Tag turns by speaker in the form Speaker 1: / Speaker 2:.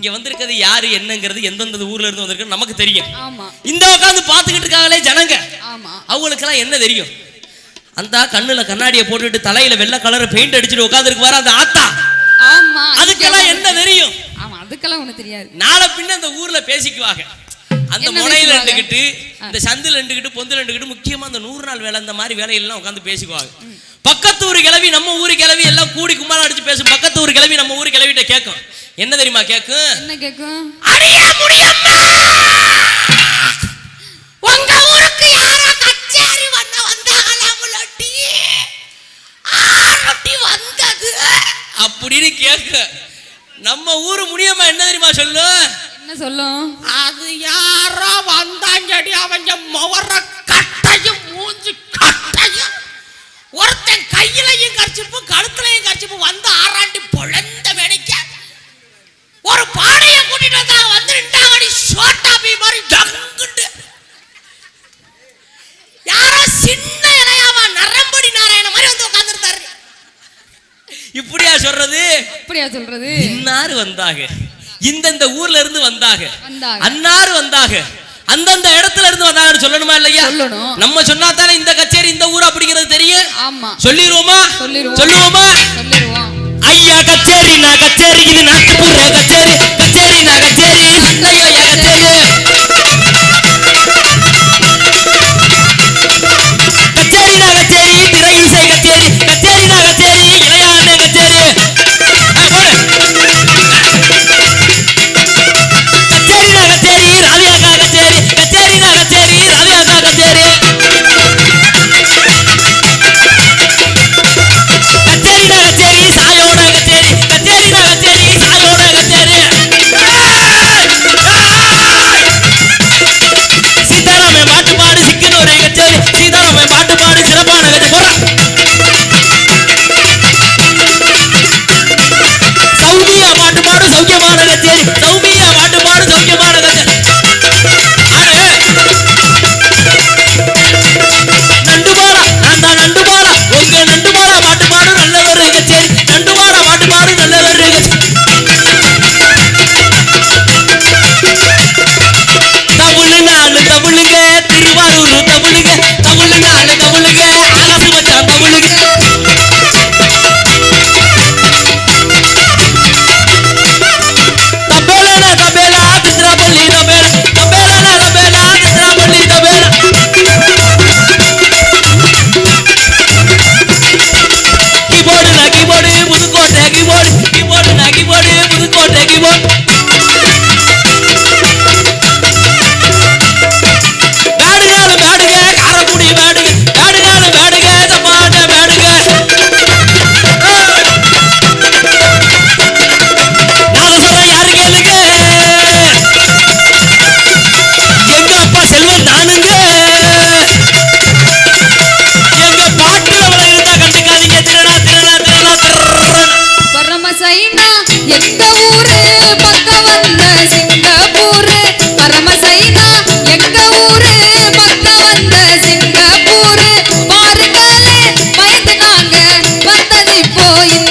Speaker 1: இங்க வந்திருக்கிறது யாரு என்னங்கிறது எந்தெந்த ஊர்ல இருந்து வந்திருக்கு நமக்கு தெரியும். இந்த உட்காந்து பாத்துக்கிட்டு இருக்காங்களே ஜனங்க. அவங்களுக்கெல்லாம் என்ன தெரியும்? அந்த கண்ணுல கண்ணாடியை போட்டுட்டு தலையில வெள்ளை கலர் பெயிண்ட் அடிச்சுட்டு உட்காந்துருக்கு வர அந்த ஆத்தா? அதுக்கெல்லாம் என்ன தெரியும்?
Speaker 2: அதுக்கெல்லாம் ஒண்ணு தெரியாது.
Speaker 1: நாளை பின்ன அந்த ஊர்ல பேசிக்குவாங்க. அந்த முனையில? இருந்துகிட்டு இந்த சந்தில் இருந்துகிட்டு பொந்தில் இருந்துகிட்டு முக்கியமா அந்த நூறு நாள் வேலை இந்த மாதிரி வேலையெல்லாம் உட்காந்து பேசிக்குவாங்க. பக்கத்து ஊர் கிளவி நம்ம ஊர் கிளவி எல்லாம் கூடி கும்மாளம் அடிச்சு பேசும் பக்கத்து ஊர் கிளவி நம்ம ஊர் கிளவிட்ட கேட்கும் என்ன தெரியுமா கேட்கும்
Speaker 2: என்ன கேக்கும்
Speaker 1: அடிய முடியம்மா உங்க ஊருக்கு யாரோ கச்சேரி பண்ண வந்தாங்களா முல்லாட்டி ஆரட்டி வந்தது. அப்படின்னு கேட்க நம்ம ஊரு முடியம்மா என்ன தெரியுமா சொல்லு?
Speaker 2: என்ன சொல்லும்?
Speaker 1: அது யாரோ வந்தாஞ்சடி அவங்க முவர கட்டையும் மாதிரி ஜங்குண்டு யாரோ சின்ன இலையாவா நரம்படி நாராயண மாதிரி வந்து உட்கார்ந்துருந்தாரு. இப்படியா சொல்றது?
Speaker 2: அப்படியா சொல்றது?
Speaker 1: இன்னாரு வந்தாக இந்தந்த ஊர்ல இருந்து வந்தாக
Speaker 2: வந்தாங்க.
Speaker 1: அன்னாரு வந்தாக அந்தந்த இடத்துல இருந்து வந்தாங்கன்னு சொல்லணுமா இல்லையா?
Speaker 2: சொல்லணும்.
Speaker 1: நம்ம சொன்னா தானே இந்த கச்சேரி இந்த ஊர் அப்படிங்கிறது தெரியும்?
Speaker 2: ஆமா.
Speaker 1: சொல்லிடுவோமா. சொல்லுவோமா? ஐயா கச்சேரி நான் கச்சேரி இது நாட்டுப்புற கச்சேரி. soy